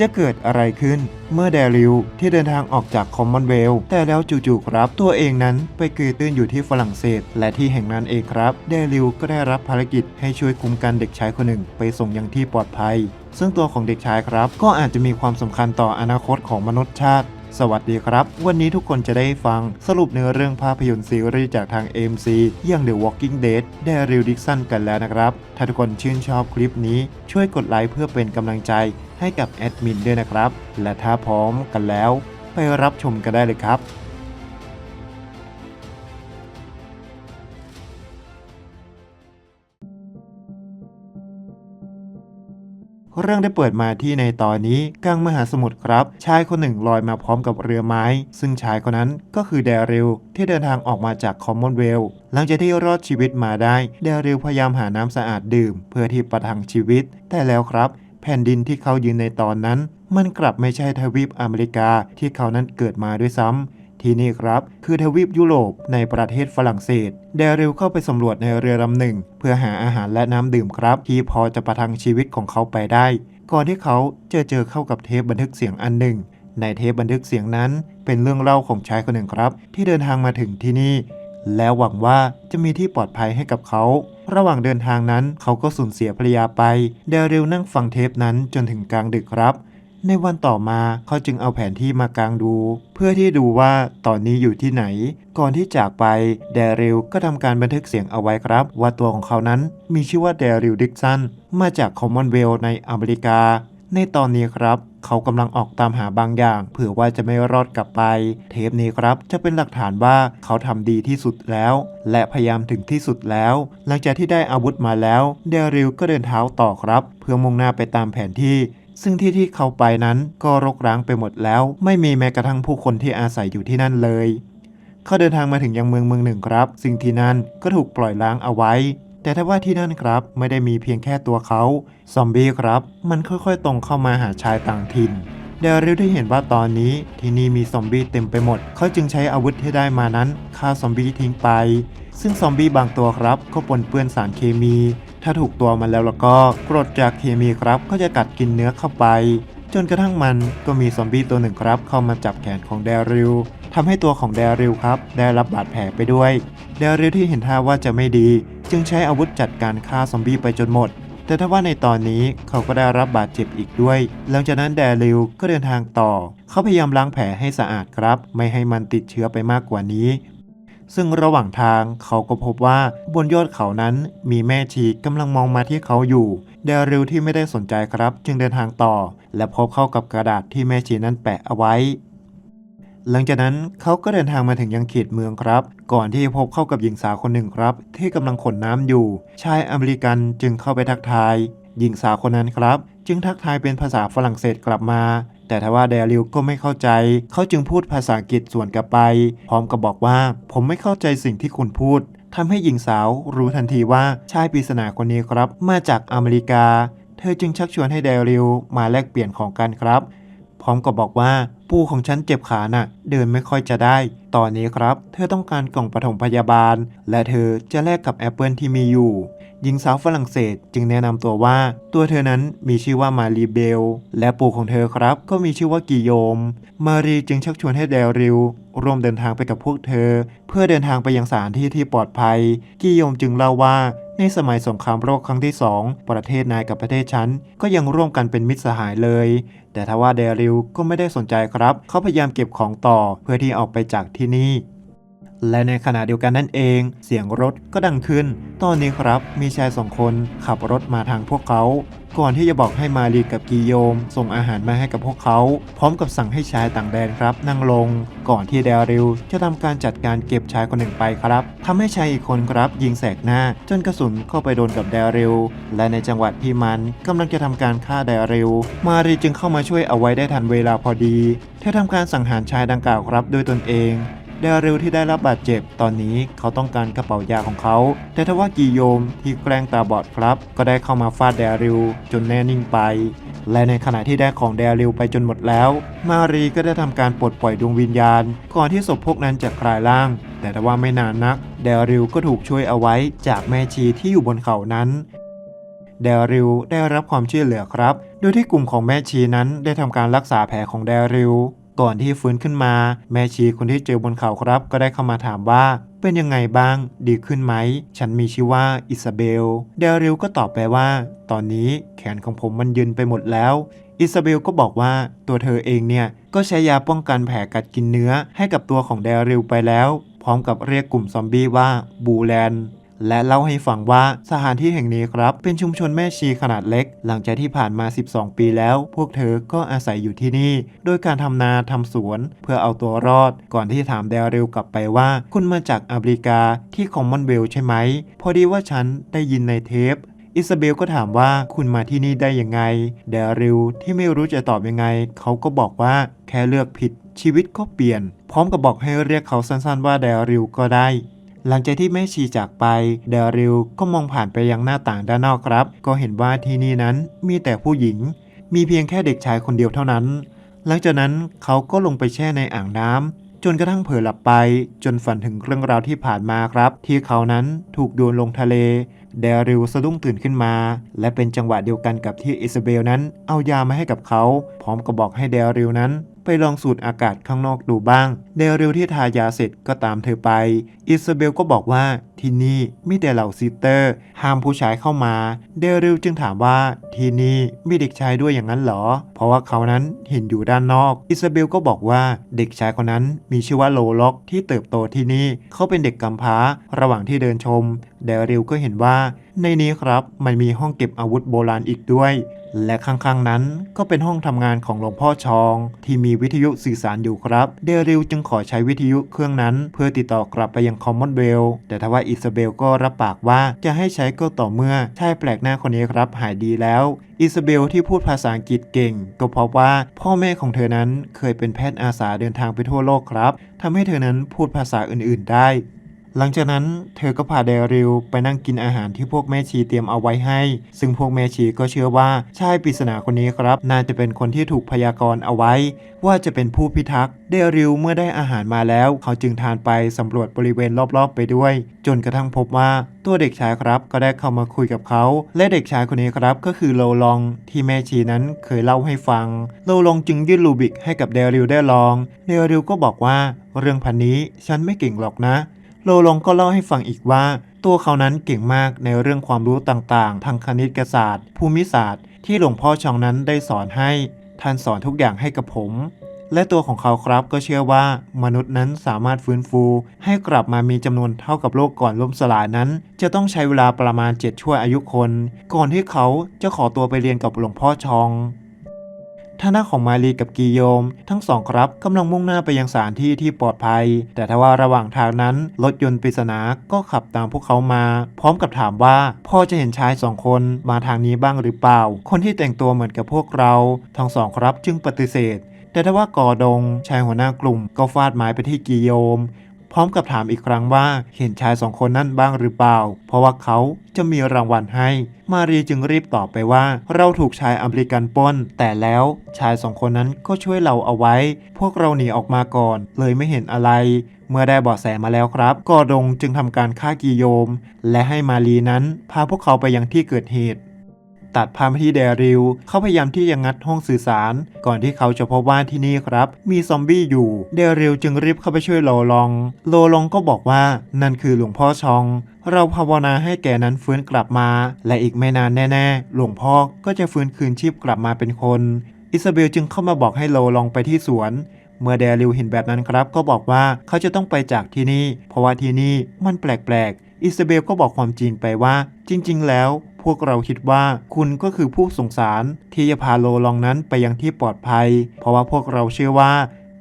จะเกิดอะไรขึ้น เมื่อเดริวที่เดินทางออกจากคอมมอนเวลแต่แล้วจู่ๆครับตัวเองนั้นไปเกยตื้นอยู่ที่ฝรั่งเศส และที่แห่งนั้นเองครับเดริวก็ได้รับภารกิจให้ช่วยคุมกันเด็กชายคนหนึ่งไปส่งยังที่ปลอดภัย ซึ่งตัวของเด็กชายครับ ก็อาจจะมีความสำคัญต่ออนาคตของมนุษยชาติสวัสดีครับ วันนี้ทุกคนจะได้ฟังสรุปเนื้อเรื่องภาพยนตร์ซีรีส์จากทาง AMC อย่าง The Walking Dead เดริลดิกสันกันแล้วนะครับ ถ้าทุกคนชื่นชอบคลิปนี้ช่วยกดไลค์เพื่อเป็นกำลังใจ ให้กับแอดมินด้วยนะครับ และถ้าพร้อมกันแล้วไปรับชมกันได้เลยครับเรื่องได้เปิดมาที่ในตอนนี้กลางมหาสมุทรครับ ชายคนหนึ่งลอยมาพร้อมกับเรือไม้ ซึ่งชายคนนั้นก็คือเดริลที่เดินทางออกมาจากคอมมอนเวลหลังจากที่รอดชีวิตมาได้ เดริลพยายามหาน้ำสะอาดดื่ม เพื่อที่ประทังชีวิต แต่แล้วครับ แผ่นดินที่เขายืนในตอนนั้น มันกลับไม่ใช่ทวีปอเมริกาที่เขานั้นเกิดมาด้วยซ้ำที่นี่ครับ คือทวีปยุโรปในประเทศฝรั่งเศสเดริลเข้าไปสำรวจในเรือลำหนึ่ง เพื่อหาอาหารและน้ำดื่มครับ ที่พอจะประทังชีวิตของเขาไปได้ ก่อนที่เขาจะเจอเข้ากับเทปบันทึกเสียงอันหนึ่ง ในเทปบันทึกเสียงนั้น เป็นเรื่องเล่าของชายคนหนึ่งครับ ที่เดินทางมาถึงที่นี่ แล้วหวังว่าจะมีที่ปลอดภัยให้กับเขา ระหว่างเดินทางนั้นเขาก็สูญเสียภรรยาไป เดริลนั่งฟังเทปนั้นจนถึงกลางดึกครับ ในวันต่อมาเขาจึงเอาแผนที่มากางดู เพื่อที่ดูว่าตอนนี้อยู่ที่ไหน ก่อนที่จากไปเดริลก็ทำการบันทึกเสียงเอาไว้ครับ ว่าตัวของเขานั้นมีชื่อว่าเดริลดิกสันมาจากคอมมอนเวลในอเมริกา ในตอนนี้ครับ เขากำลังออกตามหาบางอย่าง เผื่อว่าจะไม่รอดกลับไป เทปนี้ครับจะเป็นหลักฐานว่าเขาทำดีที่สุดแล้ว และพยายามถึงที่สุดแล้ว หลังจากที่ได้อาวุธมาแล้ว เดริลก็เดินเท้าต่อครับ เพื่อมุ่งหน้าไปตามแผนที่ซึ่งที่ที่เขาไปนั้นก็รกร้างไปหมดแล้ว ไม่มีแม้กระทั่งผู้คนที่อาศัยอยู่ที่นั่นเลย เขาเดินทางมาถึงยังเมืองเมืองหนึ่งครับ สิ่งที่นั่นก็ถูกปล่อยล้างเอาไว้ แต่ถ้าว่าที่นั่นครับไม่ได้มีเพียงแค่ตัวเขา ซอมบี้ครับ มันค่อยๆตรงเข้ามาหาชายต่างถิ่นเดริลได้เห็นว่าตอนนี้ที่นี่มีซอมบี้เต็มไปหมด เขาจึงใช้อาวุธที่ได้มานั้นฆ่าซอมบี้ทิ้งไป ซึ่งซอมบี้บางตัวครับก็ปนเปื้อนสารเคมี ถ้าถูกตัวมันแล้วแล้วก็กรดจากเคมีครับก็จะกัดกินเนื้อเข้าไป จนกระทั่งมันก็มีซอมบี้ตัวหนึ่งครับ เข้ามาจับแขนของเดริลทำให้ตัวของเดริลครับ ได้รับบาดแผลไปด้วย เดริลที่เห็นท่าว่าจะไม่ดี จึงใช้อาวุธจัดการฆ่าซอมบี้ไปจนหมด แต่ถ้าว่าในตอนนี้เขาก็ได้รับบาดเจ็บอีกด้วย หลังจากนั้นแดริลก็เดินทางต่อ เขาพยายามล้างแผลให้สะอาดครับ ไม่ให้มันติดเชื้อไปมากกว่านี้ ซึ่งระหว่างทางเขาก็พบว่าบนยอดเขานั้นมีแม่ชีกำลังมองมาที่เขาอยู่เดริลที่ไม่ได้สนใจครับ จึงเดินทางต่อ และพบเข้ากับกระดาษที่แม่ชีนั้นแปะเอาไว้ หลังจากนั้นเขาก็เดินทางมาถึงยังเขตเมืองครับ ก่อนที่จะพบเข้ากับหญิงสาวคนหนึ่งครับ ที่กำลังขนน้ำอยู่ ชายอเมริกันจึงเข้าไปทักทาย หญิงสาวคนนั้นครับ จึงทักทายเป็นภาษาฝรั่งเศสกลับมา แต่ทว่าเดริลก็ไม่เข้าใจ เขาจึงพูดภาษาอังกฤษส่วนกลับไป พร้อมกับบอกว่าผมไม่เข้าใจสิ่งที่คุณพูดทำให้หญิงสาวรู้ทันทีว่าชายปริศนาคนนี้ครับ มาจากอเมริกา เธอจึงชักชวนให้เดริลมาแลกเปลี่ยนของกันครับ ร้อมกับบอกว่าปู่ของฉันเจ็บขาน่ะ เดินไม่ค่อยจะได้ ตอนนี้ครับ เธอต้องการกล่องปฐมพยาบาล และเธอจะแลกกับแอปเปิลที่มีอยู่หญิงสาวฝรั่งเศสจึงแนะนำตัวว่า ตัวเธอนั้นมีชื่อว่ามารีเบล และปู่ของเธอครับ ก็มีชื่อว่ากิโยม มารีจึงชักชวนให้เดริลร่วมเดินทางไปกับพวกเธอ เพื่อเดินทางไปยังสถานที่ที่ปลอดภัย กิโยมจึงเล่าว่า ในสมัยสงครามโลกครั้งที่ 2 ประเทศนายกับประเทศฉันก็ยังร่วมกันเป็นมิตรสหายเลย แต่ทว่าเดริลก็ไม่ได้สนใจครับ เขาพยายามเก็บของต่อเพื่อที่ออกไปจากที่นี่ และในขณะเดียวกันนั่นเอง เสียงรถก็ดังขึ้น ตอนนี้ครับมีชายสองคนขับรถมาทางพวกเขา ก่อนที่จะบอกให้มารีกับกิโยม ส่งอาหารมาให้กับพวกเขา พร้อมกับสั่งให้ชายต่างแดนครับ นั่งลง ก่อนที่เดริลจะทำการจัดการเก็บชายคนหนึ่งไปครับทำให้ชายอีกคนครับยิงแสกหน้า จนกระสุนเข้าไปโดนกับเดริลและในจังหวัดที่มันกำลังจะทำการฆ่าเดริลมารีจึงเข้ามาช่วยเอาไว้ได้ทันเวลาพอดีเธอทำการสังหารชายดังกล่าวครับด้วยตนเอง เดริลที่ได้รับบาดเจ็บ ตอนนี้เขาต้องการกระเป๋ายาของเขา แต่ทว่ากิโยมที่แกล้งตาบอดครับ ก็ได้เข้ามาฟาดเดริลจนแน่นิ่งไป และในขณะที่ได้ของเดริลไปจนหมดแล้ว มารีก็ได้ทำการปลดปล่อยดวงวิญญาณ ก่อนที่ศพพวกนั้นจะคลายร่าง แต่ทว่าไม่นานนัก เดริลก็ถูกช่วยเอาไว้จากแม่ชีที่อยู่บนเขานั้นเดริลได้รับความช่วยเหลือครับ โดยที่กลุ่มของแม่ชีนั้นได้ทำการรักษาแผลของเดริล ก่อนที่ฟื้นขึ้นมา แม่ชีคนที่เจอบนเขาครับ ก็ได้เข้ามาถามว่าเป็นยังไงบ้าง ดีขึ้นไหม ฉันมีชื่อว่าอิซาเบล เดริลก็ตอบไปว่า ตอนนี้แขนของผมมันยืนไปหมดแล้ว อิซาเบลก็บอกว่าตัวเธอเองเนี่ยก็ใช้ยาป้องกันแผลกัดกินเนื้อให้กับตัวของเดริลไปแล้ว พร้อมกับเรียกกลุ่มซอมบี้ว่าบูแลน และเล่าให้ฟังว่าสถานที่แห่งนี้ครับ เป็นชุมชนแม่ชีขนาดเล็ก หลังจากที่ผ่านมา 12 ปีแล้ว พวกเธอก็อาศัยอยู่ที่นี่ โดยการทำนาทำสวน เพื่อเอาตัวรอด ก่อนที่ถามเดริลกลับไปว่า คุณมาจากอเมริกาที่คอมมอนเวลใช่ไหม พอดีว่าฉันได้ยินในเทปอิซาเบลก็ถามว่าคุณมาที่นี่ได้ยังไง เดริลที่ไม่รู้จะตอบยังไง เขาก็บอกว่าแค่เลือกผิดชีวิตก็เปลี่ยน พร้อมกับบอกให้เรียกเขาสั้นๆว่าเดริลก็ได้ หลังจากที่แม่ชีจากไปเดริลก็มองผ่านไปยังหน้าต่างด้านนอกครับ ก็เห็นว่าที่นี่นั้นมีแต่ผู้หญิง มีเพียงแค่เด็กชายคนเดียวเท่านั้น หลังจากนั้นเขาก็ลงไปแช่ในอ่างน้ำจนกระทั่งเผลอหลับไป จนฝันถึงเรื่องราวที่ผ่านมาครับ ที่เขานั้นถูกโยนลงทะเลเดริลสะดุ้งตื่นขึ้นมา และเป็นจังหวะเดียวกันกับที่อิซาเบลนั้นเอายามาให้กับเขา พร้อมกับบอกให้เดริลนั้น ไปลองสูดอากาศข้างนอกดูบ้าง เดริลที่ทายาเสร็จก็ตามเธอไป อิซาเบลก็บอกว่าที่นี่มีแต่เหล่าซิสเตอร์ ห้ามผู้ชายเข้ามา เดริลจึงถามว่าที่นี่มีเด็กชายด้วยอย่างนั้นเหรอ เพราะว่าเขานั้นเห็นอยู่ด้านนอก อิซาเบลก็บอกว่าเด็กชายคนนั้นมีชื่อว่าโลล็อกที่เติบโตที่นี่เขาเป็นเด็กกำพร้า ระหว่างที่เดินชม เดริลก็เห็นว่าในนี้ครับมันมีห้องเก็บอาวุธโบราณอีกด้วย และข้างๆนั้นก็เป็นห้องทำงานของหลวงพ่อชอง ที่มีวิทยุสื่อสารอยู่ครับ เดริลจึงขอใช้วิทยุเครื่องนั้น เพื่อติดต่อกลับไปยังคอมมอนเวลแต่ทว่าอิซาเบลก็รับปากว่าจะให้ใช้ก็ต่อเมื่อชายแปลกหน้าคนนี้ครับหายดีแล้ว อิซาเบลที่พูดภาษาอังกฤษเก่ง ก็เพราะว่าพ่อแม่ของเธอนั้นเคยเป็นแพทย์อาสาเดินทางไปทั่วโลกครับทำให้เธอนั้นพูดภาษาอื่นๆ ได้ หลังจากนั้นเธอก็พาเดริลไปนั่งกินอาหารที่พวกแม่ชีเตรียมเอาไว้ให้ ซึ่งพวกแม่ชีก็เชื่อว่าชายปริศนาคนนี้ครับ น่าจะเป็นคนที่ถูกพยากรณ์เอาไว้ ว่าจะเป็นผู้พิทักษ์เดริลเมื่อได้อาหารมาแล้ว เขาจึงทานไปสำรวจบริเวณรอบๆ ไปด้วย จนกระทั่งพบว่าตัวเด็กชายครับก็ได้เข้ามาคุยกับเขา และเด็กชายคนนี้ครับก็คือโลลองที่แม่ชีนั้นเคยเล่าให้ฟัง โลลองจึงยื่นลูบิกให้กับเดริลได้ลอง เดริลก็บอกว่าเรื่องพันนี้ฉันไม่เก่งหรอกนะ โลลงก็เล่าให้ฟังอีกว่า ตัวเขานั้นเก่งมากในเรื่องความรู้ต่างๆ ทางคณิตศาสตร์ ภูมิศาสตร์ ที่หลวงพ่อชองนั้นได้สอนให้ ท่านสอนทุกอย่างให้กับผม และตัวของเขาครับก็เชื่อว่า มนุษย์นั้นสามารถฟื้นฟู ให้กลับมามีจำนวนเท่ากับโลกก่อนล่มสลายนั้น จะต้องใช้เวลาประมาณ 7 ชั่วอายุคน ก่อนที่เขาจะขอตัวไปเรียนกับหลวงพ่อชอง ท่านของมารีกับกีโยม ทั้งสองครับกำลังมุ่งหน้าไปยังสถานที่ที่ปลอดภัย แต่ทว่าระหว่างทางนั้นรถยนต์ปริศนาก็ขับตามพวกเขามา พร้อมกับถามว่าพ่อจะเห็นชายสองคนมาทางนี้บ้างหรือเปล่า คนที่แต่งตัวเหมือนกับพวกเรา ทั้งสองครับจึงปฏิเสธ แต่ทว่ากอดงชายหัวหน้ากลุ่มก็ฟาดไม้ไปที่กีโยม ร้อมกับถามอีกครั้งว่าเห็นชายสองคนนั่นบ้างหรือเปล่า เพราะว่าเขาจะมีรางวัลให้ มารีจึงรีบตอบไปว่า เราถูกชายอเมริกันปล้น แต่แล้วชายสองคนนั้นก็ช่วยเราเอาไว้ พวกเราหนีออกมาก่อน เลยไม่เห็นอะไร เมื่อได้เบาะแสมาแล้วครับ กอดงจึงทำการฆ่ากิโยม และให้มารีนั้นพาพวกเขาไปยังที่เกิดเหตุ ตัดภาพไปที่เดริลเขาพยายามที่จะงัดห้องสื่อสาร ก่อนที่เขาจะพบว่าที่นี่ครับ มีซอมบี้อยู่เดริลจึงรีบเข้าไปช่วยโลลอง โลลองก็บอกว่านั่นคือหลวงพ่อชอง เราภาวนาให้แกนั้นฟื้นกลับมา และอีกไม่นานแน่ ๆ หลวงพ่อก็จะฟื้นคืนชีพกลับมาเป็นคน อิซาเบลจึงเข้ามาบอกให้โลลองไปที่สวนเมื่อเดริลเห็นแบบนั้นครับ ก็บอกว่าเขาจะต้องไปจากที่นี่ เพราะว่าที่นี่มันแปลกๆ อิซาเบลก็บอกความจริงไปว่า จริง ๆ แล้ว พวกเราคิดว่าคุณก็คือผู้สงสารที่จะพาโลลองนั้นไปยังที่ปลอดภัย เพราะว่าพวกเราเชื่อว่า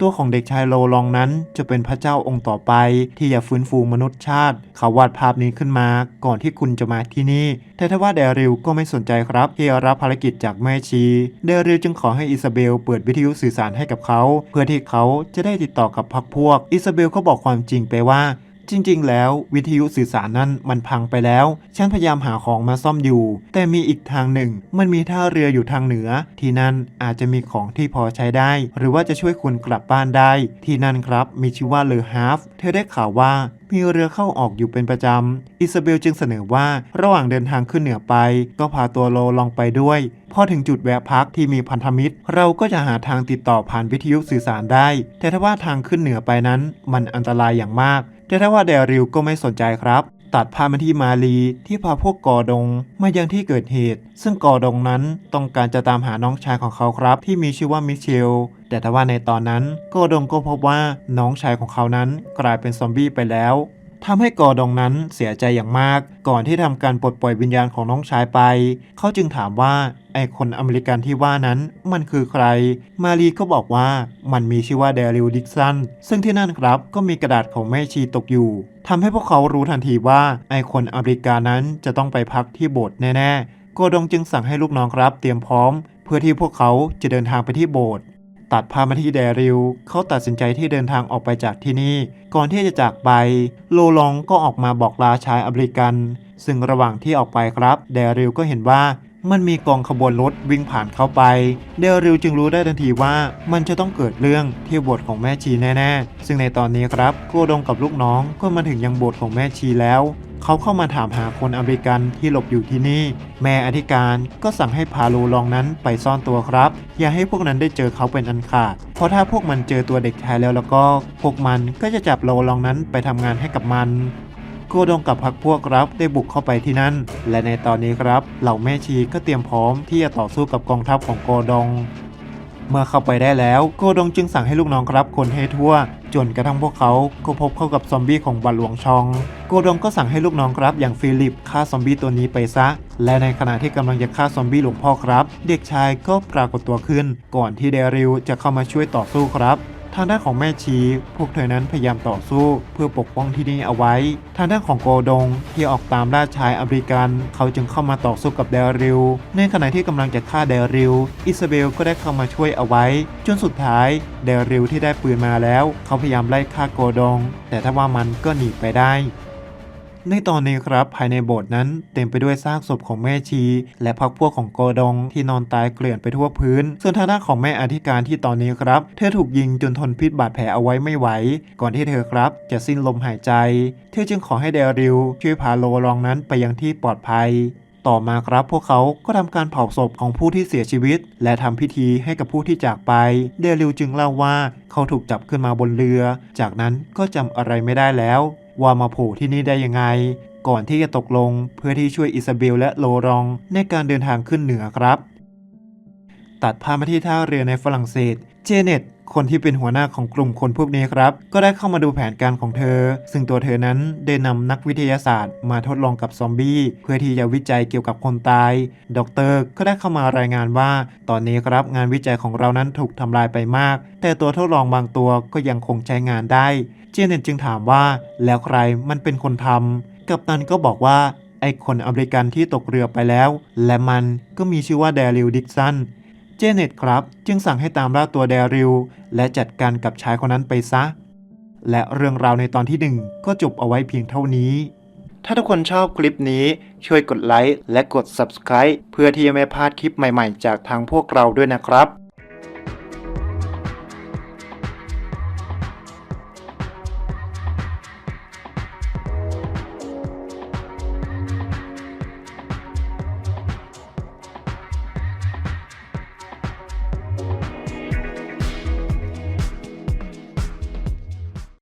ตัวของเด็กชายโลลองนั้นจะเป็นพระเจ้าองค์ต่อไป ที่จะฟื้นฟูมนุษยชาติ เขาวาดภาพนี้ขึ้นมา ก่อนที่คุณจะมาที่นี่ แต่ถ้าว่าเดริลก็ไม่สนใจครับที่จะรับภารกิจจากแม่ชี เดริลจึงขอให้อิซาเบลเปิดวิทยุสื่อสารให้กับเขา เพื่อที่เขาจะได้ติดต่อกับพรรคพวก อิซาเบลก็บอกความจริงไปว่า จริงๆ แล้ววิทยุสื่อสารนั้นมันพังไปแล้ว ฉันพยายามหาของมาซ่อมอยู่ แต่มีอีกทางหนึ่ง มันมีท่าเรืออยู่ทางเหนือ ที่นั่นอาจจะมีของที่พอใช้ได้ หรือว่าจะช่วยคุณกลับบ้านได้ ที่นั่นครับมีชื่อว่าเลอฮาฟเธอได้ข่าวว่ามีเรือเข้าออกอยู่เป็นประจำ อิซาเบลจึงเสนอว่าระหว่างเดินทางขึ้นเหนือไป ก็พาตัวโลลองไปด้วย พอถึงจุดแวะพักที่มีพันธมิตร เราก็จะหาทางติดต่อผ่านวิทยุสื่อสารได้ แต่ถ้าว่าทางขึ้นเหนือไปนั้น มันอันตรายอย่างมาก แต่ทว่าเดริลก็ไม่สนใจครับ ตัดพามาที่มาลีที่พาพวกกอดงมายังที่เกิดเหตุ ซึ่งกอดงนั้นต้องการจะตามหาน้องชายของเขาครับ ที่มีชื่อว่ามิเชลแต่ทว่าในตอนนั้นกอดงก็พบว่าน้องชายของเขานั้นกลายเป็นซอมบี้ไปแล้ว ทำให้กอดองนั้นเสียใจอย่างมาก ก่อนที่ทำการปลดปล่อยวิญญาณของน้องชายไป เขาจึงถามว่าไอคนอเมริกันที่ว่านั้นมันคือใคร มารีก็บอกว่ามันมีชื่อว่าเดริลดิกสันซึ่งที่นั่นครับก็มีกระดาษของแม่ชีตกอยู่ทำให้พวกเขารู้ทันทีว่าไอคนอเมริกานั้นจะต้องไปพักที่โบสถ์แน่ๆโกดองจึงสั่งให้ลูกน้องครับเตรียมพร้อม เพื่อที่พวกเขาจะเดินทางไปที่โบสถ์ ตัดพามาที่เดริลเขาตัดสินใจที่เดินทางออกไปจากที่นี่ ก่อนที่จะจากไป โลลองก็ออกมาบอกลาชายอเมริกัน ซึ่งระหว่างที่ออกไปครับเดริลก็เห็นว่า มันมีกองขบวนรถวิ่งผ่านเข้าไป เดริลจึงรู้ได้ทันทีว่ามันจะต้องเกิดเรื่องที่โบสถ์ของแม่ชีแน่ๆ ซึ่งในตอนนี้ครับโกดงกับลูกน้องก็มาถึงยังโบสถ์ของแม่ชีแล้ว เขาเข้ามาถามหาคนอเมริกันที่หลบอยู่ที่นี่ แม่อธิการก็สั่งให้พาโลลองนั้นไปซ่อนตัวครับ อย่าให้พวกนั้นได้เจอเขาเป็นอันขาด เพราะถ้าพวกมันเจอตัวเด็กชายแล้วแล้วก็ พวกมันก็จะจับโลลองนั้นไปทำงานให้กับมัน โกดงกับพักพวกครับได้บุกเข้าไปที่นั่น และในตอนนี้ครับเหล่าแม่ชีก็เตรียมพร้อมที่จะต่อสู้กับกองทัพของโกดง เมื่อเข้าไปได้แล้วโกดงจึงสั่งให้ลูกน้องครับคนให้ทั่ว จนกระทั่งพวกเขาก็พบเข้ากับซอมบี้ของบาหลวงชอง โกดงก็สั่งให้ลูกน้องครับอย่างฟิลิปฆ่าซอมบี้ตัวนี้ไปซะ และในขณะที่กำลังจะฆ่าซอมบี้หลวงพ่อครับ เด็กชายก็ปรากฏตัวขึ้น ก่อนที่เดริลจะเข้ามาช่วยต่อสู้ครับ ทางด้านของแม่ชี พวกเธอนั้นพยายามต่อสู้เพื่อปกป้องที่นี่เอาไว้ ทางด้านของโกดงที่ออกตามล่าชายอเมริกัน เขาจึงเข้ามาต่อสู้กับเดริล ในขณะที่กำลังจะฆ่าเดริล อิซาเบลก็ได้เข้ามาช่วยเอาไว้ จนสุดท้ายเดริลที่ได้ปืนมาแล้ว เขาพยายามไล่ฆ่าโกดง แต่ถ้าว่ามันก็หนีไปได้ ในตอนนี้ครับภายในโบสถ์นั้นเต็มไปด้วยซากศพของแม่ชี และพักพวกของโกดงที่นอนตายเกลื่อนไปทั่วพื้น ส่วนทางด้านของแม่อธิการที่ตอนนี้ครับ เธอถูกยิงจนทนพิษบาดแผลเอาไว้ไม่ไหว ก่อนที่เธอครับ จะสิ้นลมหายใจ เธอจึงขอให้เดริลช่วยพาโลลองนั้นไปยังที่ปลอดภัยต่อมาครับพวกเขาก็ทำการเผาศพของผู้ที่เสียชีวิต และทำพิธีให้กับผู้ที่จากไป เดริลจึงเล่าว่าเขาถูกจับขึ้นมาบนเรือ จากนั้นก็จำอะไรไม่ได้แล้ว ว่ามาโผล่ที่นี่ได้ยังไง ก่อนที่จะตกลงเพื่อที่ช่วยอิซาเบลและโลรองในการเดินทางขึ้นเหนือครับ ตัดภาพมาที่ท่าเรือในฝรั่งเศส เจเน็ต คนที่เป็นหัวหน้าของกลุ่มคนพวกนี้ครับ ก็ได้เข้ามาดูแผนการของเธอ ซึ่งตัวเธอนั้นได้นำนักวิทยาศาสตร์ มาทดลองกับซอมบี้เพื่อที่จะวิจัยเกี่ยวกับคนตายด็อกเตอร์ก็ได้เข้ามารายงานว่า ตอนนี้ครับงานวิจัยของเรานั้นถูกทำลายไปมาก แต่ตัวทดลองบางตัวก็ยังคงใช้งานได้ เจเน็ตจึงถามว่าแล้วใครมันเป็นคนทำกัปตันก็บอกว่าไอ้คนอเมริกันที่ตกเรือไปแล้ว และมันก็มีชื่อว่าเดริลดิกสัน เจเน็ตครับ จึงสั่งให้ตามล่าตัวเดริลและจัดการกับชายคนนั้นไปซะ และเรื่องราวในตอนที่หนึ่งก็จบเอาไว้เพียงเท่านี้ ถ้าทุกคนชอบคลิปนี้ช่วยกดไลค์และกด Subscribe เพื่อที่จะไม่พลาดคลิปใหม่ๆ จากทางพวกเราด้วยนะครับ